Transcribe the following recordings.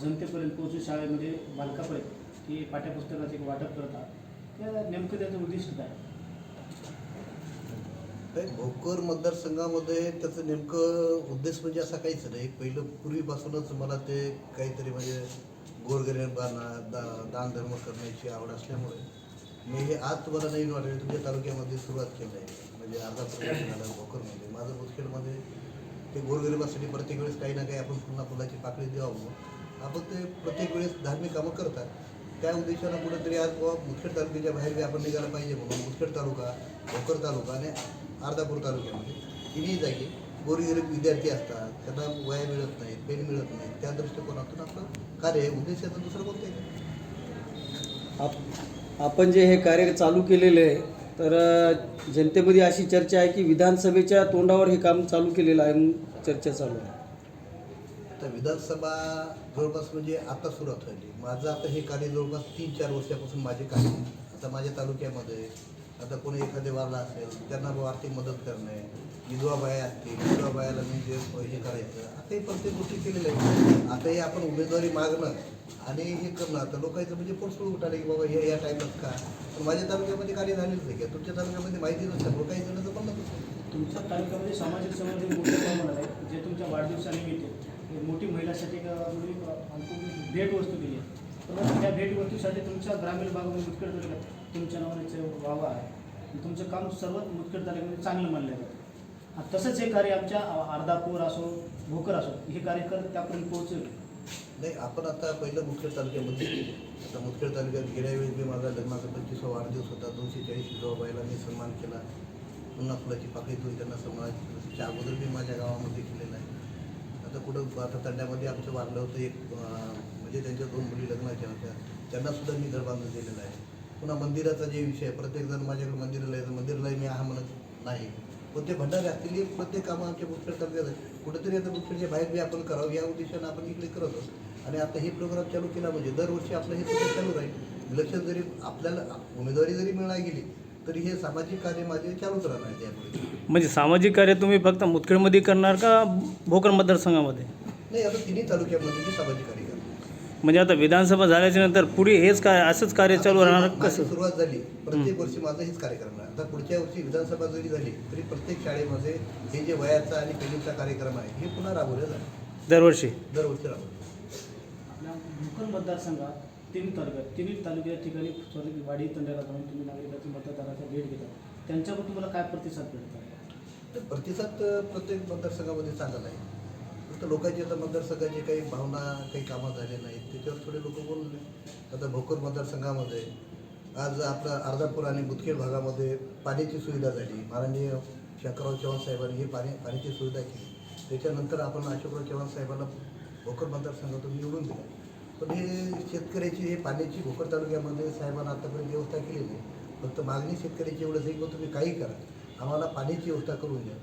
जनतेपर्यंत पोहोचून शाळेमध्ये म्हणजे बालकापर्यंत की पाठ्यपुस्तकाचे एक वाटप करतात त्या नेमकं त्याचं उद्दिष्ट काय? नाही, भोकर मतदारसंघामध्ये त्याचं नेमकं उद्देश म्हणजे असा काहीच नाही. पहिलं पूर्वीपासूनच मला ते काहीतरी म्हणजे गोरगरिबांना दा दान धर्म करण्याची आवड असल्यामुळे मी हे आज तुम्हाला नवीन वाटेल तुमच्या तालुक्यामध्ये सुरुवात केली आहे. म्हणजे अर्धा प्रवेश झालं भोकरमध्ये. माझं मुदखेडमध्ये ते गोरगरिबासाठी प्रत्येक वेळेस काही ना काही आपण पुन्हा फुलाची पाकळी द्यावं आपण ते प्रत्येक वेळेस धार्मिक कामं करतात. त्या उद्देशानं कुठंतरी आज बुवा मुदखेड तालुक्याच्या बाहेर बी आपण निघायला पाहिजे म्हणून मुदखेड तालुका भोकर तालुका आणि अर्धापूर तालुक्यामध्ये तिन्ही जागी गोरगरीब विद्यार्थी असतात. त्यांना वया मिळत नाहीत पेन मिळत नाहीत त्या दृष्टिकोनातून आपलं कार्य आहे. आता दुसरं कोणतं आहे आप आपण जे हे कार्य चालू केलेले आहे तर जनतेमध्ये अशी चर्चा आहे की विधानसभेच्या तोंडावर हे काम चालू केलेलं आहे चर्चा चालू आहे. आता विधानसभा जवळपास म्हणजे आता सुरुवात झाली. माझं आता हे कार्य जवळपास तीन चार वर्षापासून माझे कार्य आता माझ्या तालुक्यामध्ये आता कोणी एखादे वारला असेल त्यांना आर्थिक मदत करणे विधवा बाया असतील विधवा बायाला मी जे हे करायचं आता हे प्रत्येक गोष्टी केलेल्या आहेत. आता हे आपण उमेदवारी मागणं आणि हे करणं आता लोकांचं म्हणजे पोटसोड उठाले की बाबा हे या टाईमात का? पण माझ्या तालुक्यामध्ये कार्य झालेलं नाही. का तुमच्या तालुक्यामध्ये माहिती नसतं. काही जणांचं पण नसतं तुमच्या तालुक्यामध्ये सामाजिक संबंध प्रमाणात आहे जे तुमच्या वाढदिवसानिमित्त मोठी महिलासाठी एक मुली आणखी भेटवस्तू दिली आहे. तर त्या भेटवस्तूसाठी तुमच्या ग्रामीण भागामध्ये मुदखेड तालुक्यात तुमच्या नावाने वावा आहे. तुमचं काम सर्वात मुदखेड तालुक्यामध्ये चांगलं मानलं जातं. तसंच हे कार्य आमच्या अर्धापूर असो भोकर असो हे कार्य करत त्यापर्यंत पोहोचेल. नाही आपण आता पहिलं मुदखेड तालुक्यामध्ये आता मुदखेड तालुक्यात गेल्या वेळेस मी माझा लग्नाचा पंचवीसा वाढदिवस होता. दोनशे चाळीस विधवा बायला मी सन्मान केला. पुन्हा फुलाची पाकळी देऊन त्यांना सन्मान त्या अगोदर मी माझ्या गावामध्ये केलेलं आहे आता कुठं आता तंड्यामध्ये आमचं वाढलं होतं एक म्हणजे त्यांच्या दोन मुली लग्नाच्या होत्या. त्यांना सुद्धा मी घर बांधून दिलेलं आहे. पुन्हा मंदिराचा जे विषय आहे, प्रत्येकजण माझ्याकडे मंदिराला येतं मंदिरलाही मी हा म्हणत नाही. पण ते भंडारे असतील प्रत्येक कामं आमच्या बुकफेड करतात आहे. कुठेतरी आता बुकफेडच्या बाहेर बी आपण करावं या उद्देशानं आपण इकडे करत आहोत. आणि आता हे प्रोग्राम चालू केला म्हणजे दरवर्षी आपलं हे चालू राहील? इलेक्शन जरी आपल्याला उमेदवारी जरी मिळायला गेली तरी हे सामाजिक कार्य माझे चालूच राहणार त्यापुढे म्हणजे सामाजिक कार्य तुम्ही फक्त मुदखेडमध्ये करणार का भोकर मतदारसंघामध्ये? नाही आता तिन्ही तालुक्यामध्ये मी सामाजिक कार्य करतो. म्हणजे आता विधानसभा झाल्याच्यानंतर पुढे हेच काय असंच कार्य चालू राहणार? माझी कसं सुरुवात झाली. प्रत्येक वर्षी माझं हेच कार्यक्रम आहे आता पुढच्या वर्षी विधानसभा जरी झाली तरी प्रत्येक शाळेमध्ये हे जे वयाचा आणि पेलीचा कार्यक्रम आहे हे पुन्हा राबवलं जाईल दरवर्षी? दरवर्षी राबवलं आपल्या भोकर मतदारसंघात तिन्ही तालुक्यात तिन्ही तालुक्याच्या ठिकाणी स्वतः वाडी तंडाला जाऊन तुम्ही नागरिकांची मतदाराचा भेट घेता. त्यांच्याकडून तुम्हाला काय प्रतिसाद भेटतात तर प्रतिसाद प्रत्येक मतदारसंघामध्ये चांगला आहे. फक्त लोकांची आता मतदारसंघाची काही भावना काही कामं झाले नाहीत. त्याच्यावर थोडे लोक बोलले. आता भोकर मतदारसंघामध्ये आज आपला अर्धापूर आणि मुदखेड भागामध्ये पाण्याची सुविधा झाली. माननीय शंकरराव चव्हाण साहेबांनी ही पाणी पाण्याची सुविधा केली. त्याच्यानंतर आपण अशोकराव चव्हाण साहेबांना भोकर मतदारसंघातून निवडून दिला. पण हे शेतकऱ्याची हे पाण्याची भोकर तालुक्यामध्ये साहेबांना आतापर्यंत व्यवस्था केलेली आहे. फक्त मागणी शेतकऱ्याची एवढंच आहे की तुम्ही काही करा. आम्हाला पाण्याची व्यवस्था करून द्या.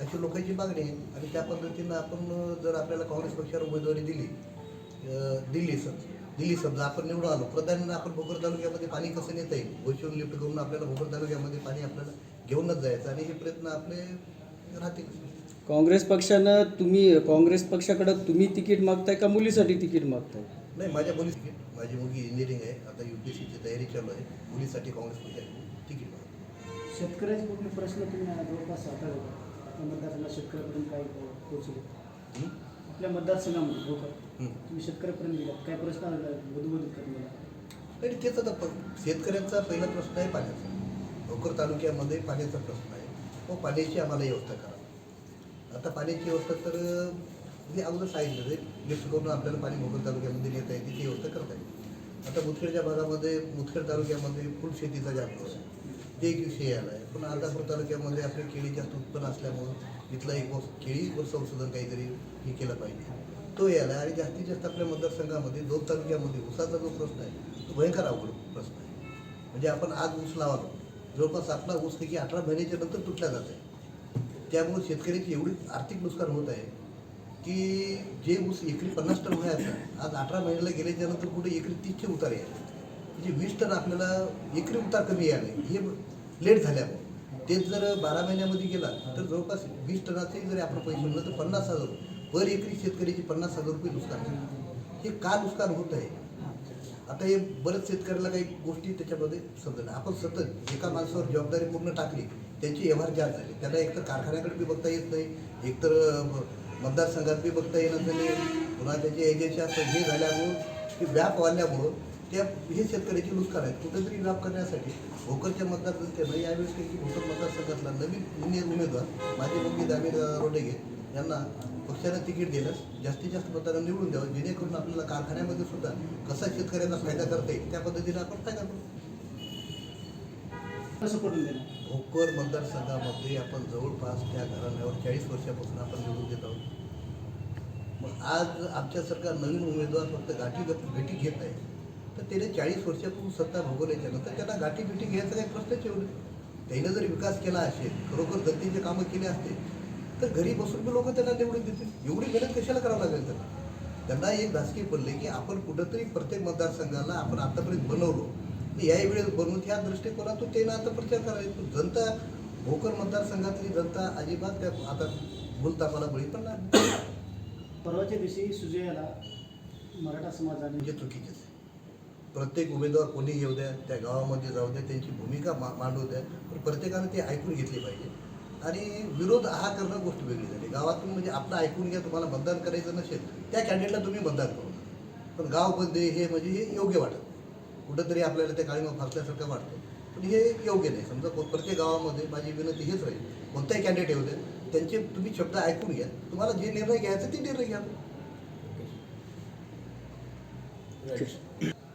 अशी लोकांची मागणी आहे. आणि त्या पद्धतीनं आपण जर आपल्याला काँग्रेस पक्षाला उमेदवारी दिली अं, दिली सर दिली समजा आपण निवडून आलो प्रधानांना आपण भोकर तालुक्यामध्ये पाणी कसं नेता येईल? गोष्टीवर लिफ्ट करून आपल्याला भोकर तालुक्यामध्ये पाणी आपल्याला घेऊनच जायचं आणि हे प्रयत्न आपले राहतील. काँग्रेस पक्षानं तुम्ही काँग्रेस पक्षाकडं तुम्ही तिकीट मागताय का मुलीसाठी तिकीट मागताय? नाही माझ्या मुली माझी मुलगी इंजिनिअरिंग आहे आता यू पी सीची तयारी चालू आहे. मुलीसाठी काँग्रेस पक्षाने तिकीट मागतो. शेतकऱ्याचे कुठले प्रश्न तुम्ही जवळपास हाताळले आपल्या मतदारसंघात शेतकऱ्यापर्यंत काय पोहोचले? हं? आपल्या मतदारसंघामध्ये हं. तुम्ही शेतकऱ्यापर्यंत गेलात. काय प्रश्न बुधबुधित का तुम्हाला? नाही तेच आता शेतकऱ्यांचा पहिला प्रश्न आहे पाण्याचा. भोकर तालुक्यामध्ये पाण्याचा प्रश्न आहे. व पाण्याची आम्हाला व्यवस्था करा. आता पाण्याची व्यवस्था तर मी अगोदर सांगितलं ते लिफ्ट करून आपल्याला पाणी भोकर तालुक्यामध्ये नेता येते ती व्यवस्था करता येईल आता मुदखेडच्या भागामध्ये मुदखेड तालुक्यामध्ये फुल शेतीचा जास्त आहे. ते एक विषय आला आहे. पण अर्धापूर तालुक्यामध्ये आपले केळी जास्त उत्पन्न असल्यामुळं इथला एक वर्ष केळीवर संशोधन काहीतरी हे केलं पाहिजे. तो यायला आणि जास्तीत जास्त आपल्या मतदारसंघामध्ये दोन तालुक्यामध्ये ऊसाचा जो प्रश्न आहे तो भयंकर अवघड प्रश्न आहे. म्हणजे आपण आज ऊस लावालो जवळपास आपला ऊस की अठरा महिन्याच्या नंतर तुटला जात आहे त्यामुळे शेतकऱ्याची एवढी आर्थिक नुकसान होत आहे. की जे ऊस एकरी पन्नास टन व्हायचा आज अठरा महिन्याला गेले त्यानंतर कुठे एकरी तीसचे उतार यायला. म्हणजे वीस टन आपल्याला एकरी उतार कमी यायला. हे लेट झाल्यामुळे तेच जर बारा महिन्यामध्ये गेला तर जवळपास वीस टनाचे जरी आपण पैसे म्हणलं तर पन्नास हजार पर एकरी शेतकऱ्याची पन्नास हजार रुपये नुकसान हे का नुकसान होत आहे? आता हे बरेच शेतकऱ्याला काही गोष्टी त्याच्यामध्ये समजत आपण सतत एका माणसावर जबाबदारी पूर्ण टाकली त्यांचे व्यवहार जास्त झाले. त्याला एकतर कारखान्याकडे बी बघता येत नाही एकतर मतदारसंघात बी बघता येणं झाले पुन्हा त्याचे एजन्सी असतात हे झाल्यामुळं की व्याप वाढल्यामुळं त्या हे शेतकऱ्याची नुकसान आहेत. कुठेतरी व्याप करण्यासाठी भोकरच्या मतदारसंघानं म्हणजे यावेळेस काही भोकर मतदारसंघातला नवीन जुनियर उमेदवार माझे मुलगी दामीर रोडेगे यांना पक्षानं तिकीट दिलं. जास्तीत जास्त मतदारांना निवडून द्यावं जेणेकरून आपल्याला कारखान्यामध्ये सुद्धा कसा शेतकऱ्यांना फायदा करता येईल त्या पद्धतीने आपण फायदा करू कसं पडून देणार? भोकर मतदारसंघामध्ये आपण जवळपास त्या घराण्यावर चाळीस वर्षापासून आपण निवडून देत आहोत. मग आज आमच्यासारखा नवीन उमेदवार फक्त गाठी भेटी घेत आहे. तर त्याने चाळीस वर्षापूर्वी सत्ता भोगवल्याच्या नंतर त्यांना गाठी भेटी घ्यायचा काही प्रश्नच एवढे त्यानं त्याने जर विकास केला असेल खरोखर जनतेचे कामं केले असते तर घरी बसून लोक त्यांना निवडून देतील. एवढी मेहनत कशाला करावं लागेल त्यांना? त्यांना एक धासकी पडले की आपण कुठंतरी प्रत्येक मतदारसंघाला आपण आतापर्यंत बनवलो. याही वेळेस बनवून ह्या दृष्टिकोनातून त्यानं आता प्रचार करायचा. जनता भोकर मतदारसंघातली जनता अजिबात त्या आता भूलतापाला बळी पडणार नाही. परवाच्या दिवशी सुजयाला मराठा समाजाने म्हणजे चुकीचेच प्रत्येक उमेदवार कोणी येऊ द्या त्या गावामध्ये जाऊ द्या त्यांची भूमिका मा मांडू द्या पण प्रत्येकानं ते ऐकून घेतली पाहिजे. आणि विरोध हा करणं गोष्ट वेगळी झाली. गावातून म्हणजे आपलं ऐकून घ्या तुम्हाला मतदान करायचं नसेल त्या कॅन्डिडेटला तुम्ही मतदान करू नका. पण गाव बंदे हे म्हणजे हे योग्य वाटत कुठंतरी आपल्याला ते काळीमा फासल्यासारखं वाटतं. पण हे योग्य नाही. समजा प्रत्येक गावामध्ये माझी विनंती हेच राहील. कोणताही कॅन्डिडेट येऊ दे त्यांचे तुम्ही शब्द ऐकून घ्या. तुम्हाला जे निर्णय घ्यायचा ते निर्णय घ्या.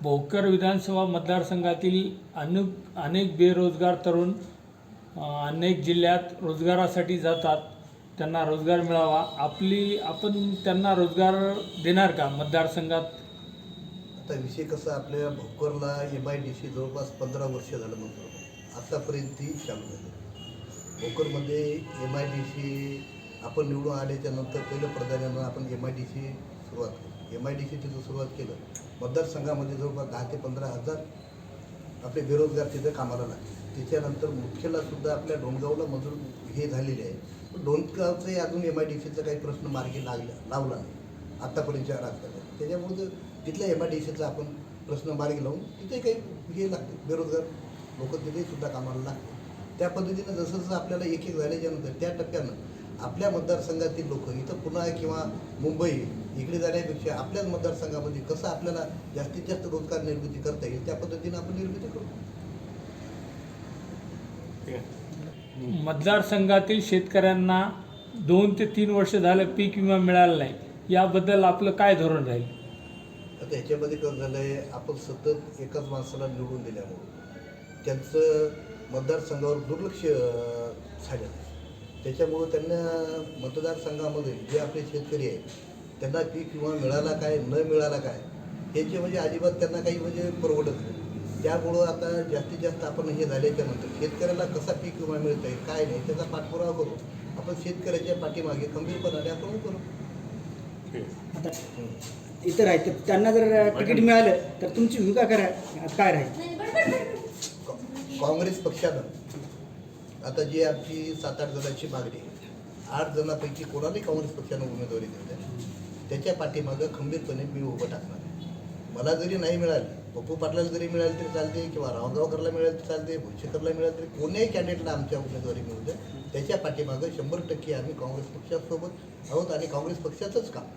भोकर विधानसभा मतदारसंघातील अनेक अनेक बेरोजगार तरुण अनेक जिल्ह्यात रोजगारासाठी जातात. त्यांना रोजगार मिळावा. आपली आपण त्यांना रोजगार देणार का मतदारसंघात? आता विषय कसा आपल्या भोकरला एम आय डी सी जवळपास पंधरा वर्ष झालं म्हणतो. आत्तापर्यंत ती चालू झाली. भोकरमध्ये एम आय डी सी आपण निवडून आल्याच्यानंतर पहिलं प्राधान्यानं आपण एम आय डी सी सुरुवात केली. एम आय डी सी तिथं सुरुवात केलं मतदारसंघामध्ये जवळपास दहा ते पंधरा हजार आपले बेरोजगार तिथं कामाला लागले. त्याच्यानंतर मुख्यला सुद्धा आपल्या डोणगावला मजूर हे झालेले आहे पण डोंगगावचंही अजून एम आय डी सीचा काही प्रश्न मार्गी लागला लावला नाही. आत्तापर्यंतच्या राजकारणात. त्याच्यामुळे तिथल्या एम आय डी सीचा आपण प्रश्न मार्गी लावून तिथे काही हे लागते बेरोजगार लोक तिथे सुद्धा कामाला लागते. त्या पद्धतीनं जसं जसं आपल्याला एक एक झाल्याच्यानंतर त्या टप्प्यानं आपल्या मतदारसंघातील लोक इथं पुन्हा किंवा मुंबई इकडे जाण्यापेक्षा आपल्याच मतदारसंघामध्ये कसं आपल्याला जास्तीत जास्त रोजगार निर्मिती करता येईल त्या पद्धतीनं आपण निर्मिती करू. मतदारसंघातील शेतकऱ्यांना दोन ते तीन वर्ष झालं पीक विमा मिळाला नाही. याबद्दल आपलं काय धोरण राहील? आता ह्याच्यामध्ये कसं झालं आहे आपण सतत एकाच माणसाला निवडून दिल्यामुळं त्यांचं मतदारसंघावर दुर्लक्ष झालं. त्याच्यामुळं त्यांना मतदारसंघामध्ये जे आपले शेतकरी आहेत त्यांना पीक विमा मिळाला काय न मिळाला काय ह्याचे म्हणजे अजिबात त्यांना काही म्हणजे परवडत नाही. त्यामुळं आता जास्तीत जास्त आपण हे झाल्याच्यानंतर शेतकऱ्याला कसा पीक विमा मिळता येईल काय नाही त्याचा पाठपुरावा करू. आपण शेतकऱ्याच्या पाठीमागे खंबीरपणाने आपण करू. आता इतर आहेत तर त्यांना जर तिकीट मिळालं तर तुमची भूमिका काय काय राहील? काँग्रेस पक्षानं आता जी आमची सात आठ जणांची मागणी आहे आठ जणांपैकी कोणालाही काँग्रेस पक्षानं उमेदवारी देऊ द्या. त्याच्या पाठीमागं खंबीरपणे मी उभं टाकणार आहे. मला जरी नाही मिळाली पप्पू पाटलाला जरी मिळाली तरी चालते किंवा रावगावकरला मिळाली तरी चालते भुजशेकरला मिळाली तरी कोण्याही कॅन्डिडेटला आमच्या उमेदवारी मिळू द्या. त्याच्या पाठीमागं शंभर टक्के आम्ही काँग्रेस पक्षासोबत आहोत आणि काँग्रेस पक्षाचंच काम